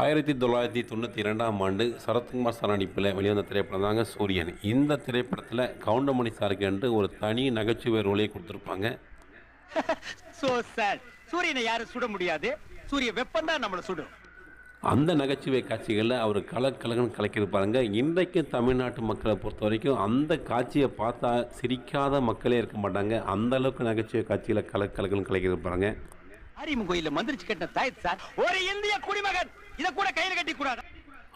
ஆயிரத்தி தொள்ளாயிரத்தி தொண்ணூற்றி இரண்டாம் ஆண்டு சரத்குமார் சார் நடிப்பில் வெளிவந்த திரைப்படம் தாங்க சூரியன். இந்த திரைப்படத்தில் கவுண்டமணி சாருக்கு என்று ஒரு தனி நகைச்சுவை ரோலே கொடுத்துருப்பாங்க. சோ சார் சூரியனை யாரும் சுட முடியாது. சூரிய வெப்பம் தான் நம்மளை சுடும். அந்த நகைச்சுவை காட்சிகளில் அவர் கலக்கலகன்னு கலக்கியிருப்பாருங்க. இன்றைக்கு தமிழ்நாட்டு மக்களை பொறுத்த வரைக்கும் அந்த காட்சியை பார்த்தா சிரிக்காத மக்களே இருக்க மாட்டாங்க. அந்த அளவுக்கு நகைச்சுவை காட்சியில் கலக்கலகன்னு கலக்கியிருப்பாங்க ஆரியம்மன் கோயில்ல மந்திரிச்சு கட்ட தாய் சார் ஒரு இந்திய குடிமகன்! இத கூட கையில கட்டி கூடாது.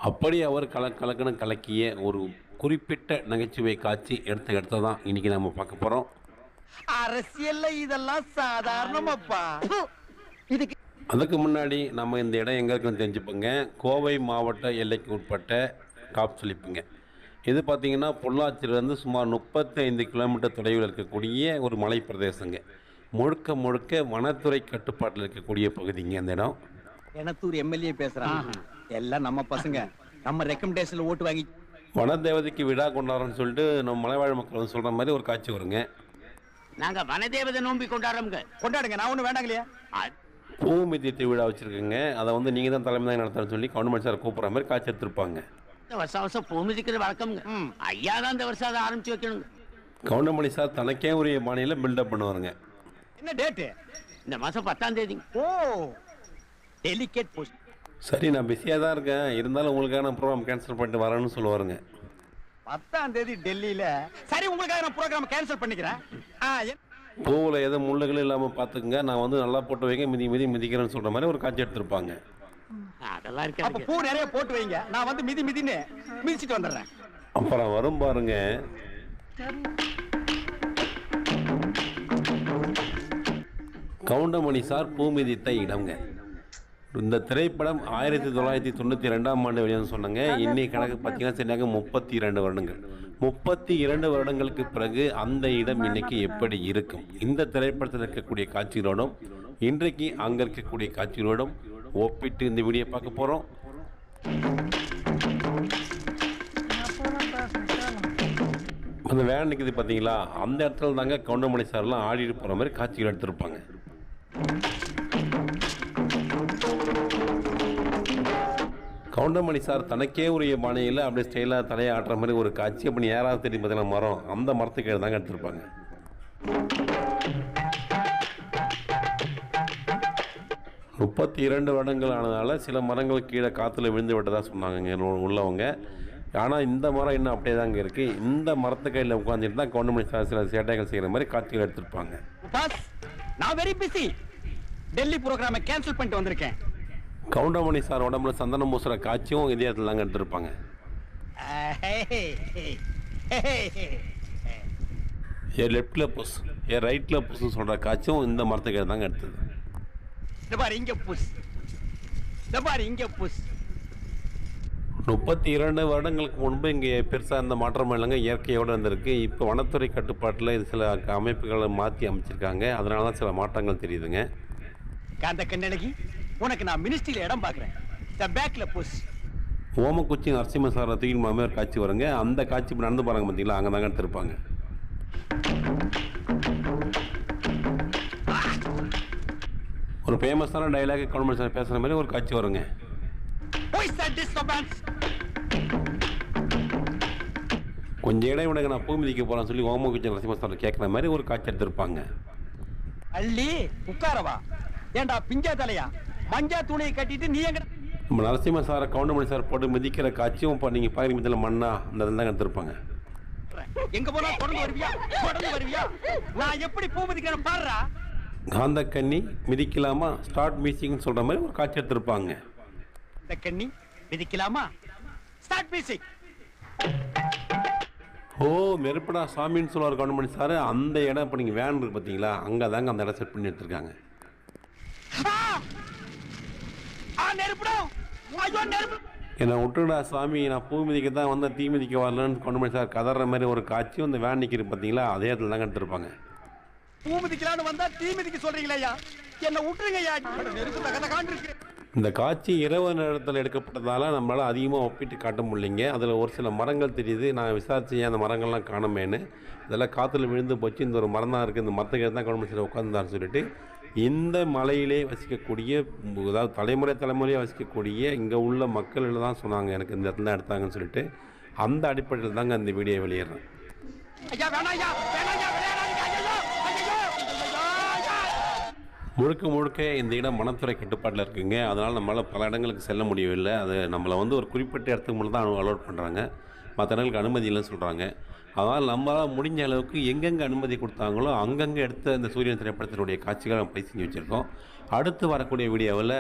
அப்படி அவர் கல கலக்கன்னு கலக்கிய ஒரு குறிப்பிட்ட நகைச்சுவை காட்சி எடுத்த இடத்த தான் இன்னைக்கு நம்ம பார்க்க போகிறோம் அரசியல்ல இதெல்லாம் சாதாரணமாப்பா. இதுக்கு அதுக்கு முன்னாடி நம்ம இந்த இடம் எங்கே இருக்குன்னு தெரிஞ்சுப்போங்க. கோவை மாவட்ட எல்லைக்கு உட்பட்ட டாப் ஸ்லிப்புங்க இது பார்த்தீங்கன்னா பொள்ளாச்சியிலேருந்து சுமார் முப்பத்தி ஐந்து கிலோமீட்டர் தொலைவில் இருக்கக்கூடிய ஒரு மலை பிரதேசங்க முழுக்க முழுக்க வனத்துறை கட்டுப்பாட்டில் இருக்கக்கூடிய பகுதிங்க அந்த இடம். எனத்தூர் எம்எல்ஏ பேசுறான் எல்லாம் நம்ம பசங்க. நம்ம ரெக்கமெண்டேஷன்ல ஓட்டு வாங்கி வனதேவதைக்கு விழா கொண்டாடுறோம்னு சொல்லிட்டு நம்ம மலைவாழ் மக்கள் வந்து சொல்கிற மாதிரி ஒரு காட்சி வருங்க. நாங்க வனதேவதை நோம்பி கொண்டாடுறோங்க கொண்டாடுங்க. நான் ஒண்ணு வேண்டாங்க இல்லையா? பூமிதி திருவிழா வச்சுருக்கோங்க. அதை வந்து நீங்கள் தான் தலைமை தான் நடத்துறேன்னு சொல்லி கவர்மெண்ட் சார் கூப்பிட்ற மாதிரி காட்சி எடுத்திருப்பாங்க. இந்த வருஷம் வருஷம் பூமி திக்கிறது வழக்கம்ங்க. ஐயா தான் இந்த வருஷம் அதை ஆரம்பிச்சு வைக்கணுங்க. கவுண்டமணி சார் தனக்கே உரிய பாணியில் பில்டப் பண்ணுவாருங்க. என்ன டேட்டு இந்த மாசம் பத்தாம் தேதிங்க. ஓ. டெலிகேட் போஸ்ட் சரி நான் பிஸியாக தான் இருக்கேன். இருந்தாலும் உங்களுக்கான ப்ரோக்ராம் கேன்சல் பண்ணிட்டு வரேன்னு சொல்லுவாருங்க. பத்தாம் தேதி டெல்லியில. சரி உங்களுக்காக நான் ப்ரோக்ராம் கேன்சல் பண்ணிக்கிறேன். பூவில் எதுவும் முள்ளுகளும் இல்லாமல் பார்த்துக்குங்க. நான் வந்து நல்லா போட்டு வைங்க மிதி மிதி மிதிக்கிறேன்னு சொல்கிற மாதிரி ஒரு காட்சி எடுத்திருப்பாங்க. அதெல்லாம் அப்ப இருக்காது பூ நிறைய போட்டு வைங்க. நான் வந்து மிதி மிதின்னு மிதிச்சிட்டு வந்துடுறேன். அப்புறம் வரும் பாருங்க. கவுண்டமணி சார் பூ மிதித்த இடம்ங்க. இந்த திரைப்படம் ஆயிரத்தி தொள்ளாயிரத்தி தொண்ணூற்றி ரெண்டாம் ஆண்டு வெளியேன்னு சொன்னாங்க. இன்னைக்கு கணக்கு பார்த்தீங்கன்னா சரியாக முப்பத்தி இரண்டு வருடங்கள். முப்பத்தி இரண்டு வருடங்களுக்கு பிறகு அந்த இடம் இன்னைக்கு எப்படி இருக்கும்? இந்த திரைப்படத்தில் இருக்கக்கூடிய காட்சிகளோடும் இன்றைக்கு அங்கே இருக்கக்கூடிய காட்சிகளோடும் ஒப்பிட்டு இந்த வீடியோ பார்க்க போகிறோம் அந்த வேன் நிற்குது பார்த்தீங்களா அந்த இடத்துல தாங்க கவுண்டமணி சார்லாம் ஆடிட்டு போகிற மாதிரி காட்சிகள் எடுத்திருப்பாங்க. கவுண்டமணி சார் தனக்கே உரிய பானையில் அப்படியே ஸ்டைலாக தலையை ஆட்டுற மாதிரி ஒரு காட்சி. அப்படி யாராவது தெரியும்? பார்த்தீங்கன்னா மரம். அந்த மரத்துக்கு தாங்க எடுத்திருப்பாங்க. முப்பத்தி இரண்டு வருடங்கள் ஆனதால் சில மரங்கள் கீழே காற்றுல விழுந்து விட்டதா சொன்னாங்க உள்ளவங்க. ஆனால் இந்த மரம் இன்னும் அப்படியே தாங்க இருக்குது இந்த மரத்து கையில் உட்காந்துட்டு தான் கவுண்டமணி சார் சில சேட்டைகள் செய்கிற மாதிரி காட்சிகள் எடுத்திருப்பாங்க. பாஸ் நான் வெரி பிஸி டெல்லி ப்ரோக்ராமை கேன்சல் பண்ணிட்டு வந்திருக்கேன். கவுண்டமணி சார் உடம்புல சந்தனம் பூசுகிற காட்சியும் இதே இடத்துல தாங்க எடுத்திருப்பாங்க. ஏ லெஃப்டில் புஷ் ஏ ரைட்டில் புஷ்னு சொல்கிற காட்சியும் இந்த மரத்துக்கு தாங்க எடுத்தது. முப்பத்தி இரண்டு வருடங்களுக்கு முன்பு இங்கே பெருசாக இந்த மாற்றம் இல்லைங்க. இயற்கையோடு இருந்திருக்கு. இப்போ வனத்துறை கட்டுப்பாட்டில் இது சில அமைப்புகளை மாற்றி அமைச்சிருக்காங்க. அதனால தான் சில மாற்றங்கள் தெரியுதுங்க. காந்த கண்ணழகி உனக்கு நான் மினிஸ்ட்ரியில இடம் பார்க்கறேன். இந்த பேக்ல புஷ் ஓமக்குச்சி நரசிம்ம சாரை தூக்கி மாமே ஒரு காட்சி வருங்க. அந்த காட்சி இப்ப நடந்து பாருங்க பார்த்தீங்களா அங்கே தாங்க எடுத்திருப்பாங்க. ஒரு ஃபேமஸான டைலாக் கவர்மெண்ட் சார் பேசுகிற மாதிரி ஒரு காட்சி வருங்க? கொஞ்சம் இடம் விடுங்க நான் பூ மிதிக்க போகிறேன்னு சொல்லி ஓமக்குச்சி நரசிம்ம சார் கேட்குற மாதிரி ஒரு காட்சி எடுத்திருப்பாங்க. அள்ளி உட்காரவா? ஏண்டா பிஞ்சா தலையா? மஞ்சா துணியை கட்டிட்டு நீ எங்க நம்ம நரசிம்ம சாரை கவுண்டமணி சார் போட்டு மிதிக்கிற காட்சியும் இப்போ நீங்கள் பார்க்குறீங்க இதில் மண்ணா அந்த தாங்க எடுத்திருப்பாங்க எங்க போனா தொடர்ந்து வருவியா? தொடர்ந்து வருவியா? நான் எப்படி பூ மிதிக்கிறேன் பாடுறா காந்தக்கன்னி மிதிக்கலாமா? ஸ்டார்ட் மியூசிக்னு சொல்கிற மாதிரி ஒரு காட்சி எடுத்திருப்பாங்க. இந்த கண்ணி மிதிக்கலாமா? ஸ்டார்ட் மியூசிக் ஓ மெருப்படா சாமின்னு சொல்லுவார் கவுண்டமணி சார். அந்த இடம் இப்போ நீங்கள் வேன் இருக்கு பார்த்தீங்களா அங்கே தாங்க அந்த இடம் செட் பண்ணி எடுத்திருக்காங்க ஆ நெருப்புடும் ஐயோ நெருப்பு என்னை விட்டுடா சாமி. நான் பூ மிதிக்க தான் வந்தேன் தீ மிதிக்க வரலன்னு கவுண்டமணி சார் கதற மாதிரி ஒரு காட்சியும் அந்த வேன் நிற்கிறது பார்த்தீங்களா அதே இடத்துல தாங்க எடுத்திருப்பாங்க பூ மிதிக்கலாம்னு வந்தா தீ மிதிக்க சொல்றீங்களா என்ன விட்டுருங்க ஐயா. அட, நெருப்பு தகத இருக்கு இந்த காட்சி இரவு நேரத்தில் எடுக்கப்பட்டதால நம்மளால் அதிகமாக ஒப்பிட்டு காட்ட முடியலைங்க. அதில் ஒரு சில மரங்கள் தெரியுது. நான் விசாரிச்சேன் அந்த மரங்கள்லாம் காணுமேன்னு. இதெல்லாம் காற்றுல விழுந்து போச்சு. இந்த ஒரு மரம் தான் இருக்குது இந்த மரத்துக்கு தான் கவர்மெண்ட் உட்காந்துருந்தான்னு சொல்லிட்டு இந்த மலையிலே வசிக்கக்கூடிய அதாவது தலைமுறை தலைமுறையாக வசிக்கக்கூடிய இங்கே உள்ள மக்கள் தான் சொன்னாங்க எனக்கு இந்த இடத்துல தான் எடுத்தாங்கன்னு சொல்லிட்டு அந்த அடிப்படையில் தாங்க அந்த வீடியோ வெளியிடுறேன். முழுக்க முழுக்க இந்த இடம் வனத்துறை கட்டுப்பாட்டில் இருக்குங்க. அதனால் நம்மளால் பல இடங்களுக்கு செல்ல முடியவில்லை. அது நம்மளை வந்து ஒரு குறிப்பிட்ட இடத்துக்கு மட்டும் தான் அலோட் பண்ணுறாங்க மற்ற இடங்களுக்கு அனுமதி இல்லைன்னு சொல்கிறாங்க அதனால் நம்மளால் முடிஞ்ச அளவுக்கு எங்கெங்கே அனுமதி கொடுத்தாங்களோ அங்கங்கே எடுத்த இந்த சூரியன் திரைப்படத்தினுடைய காட்சிகளை நம்ம பதிவு செஞ்சு வச்சுருக்கோம். அடுத்து வரக்கூடிய வீடியோவில்